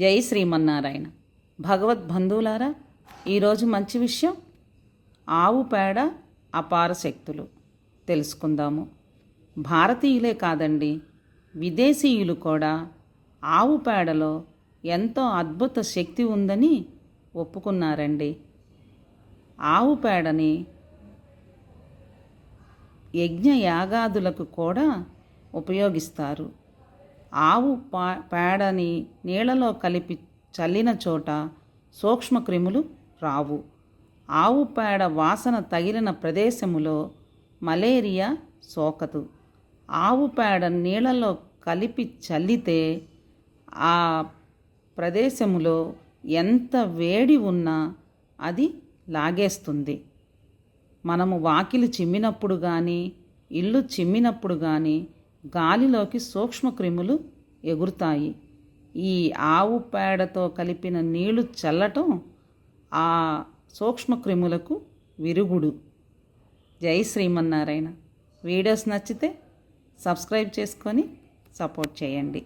జై శ్రీమన్నారాయణ. భగవద్బంధువులారా ఈరోజు మంచి విషయం ఆవు పేడ అపార శక్తులు. తెలుసుకుందాము. భారతీయులే కాదండి విదేశీయులు కూడా ఆవు పేడలో ఎంతో అద్భుత శక్తి ఉందని ఒప్పుకున్నారండి. ఆవు పేడని యజ్ఞ యాగాదులకు కూడా ఉపయోగిస్తారు. ఆవు పా పేడని నీళ్ళలో కలిపి చల్లిన చోట సూక్ష్మక్రిములు రావు. ఆవు పేడ వాసన తగిలిన ప్రదేశములో మలేరియా సోకదు. ఆవు పేడ నీళ్ళలో కలిపి చల్లితే ఆ ప్రదేశములో ఎంత వేడి ఉన్నా అది లాగేస్తుంది. మనము వాకిలి చిమ్మినప్పుడు కానీ ఇల్లు చిమ్మినప్పుడు కానీ గాలిలోకి సూక్ష్మక్రిములు ఎగురుతాయి. ఈ ఆవు పేడతో కలిపిన నీళ్ళు చల్లటం ఆ సూక్ష్మక్రిములకు విరుగుడు. జై శ్రీమన్నారాయణ. వీడియోస్ నచ్చితే సబ్స్క్రైబ్ చేసుకొని సపోర్ట్ చేయండి.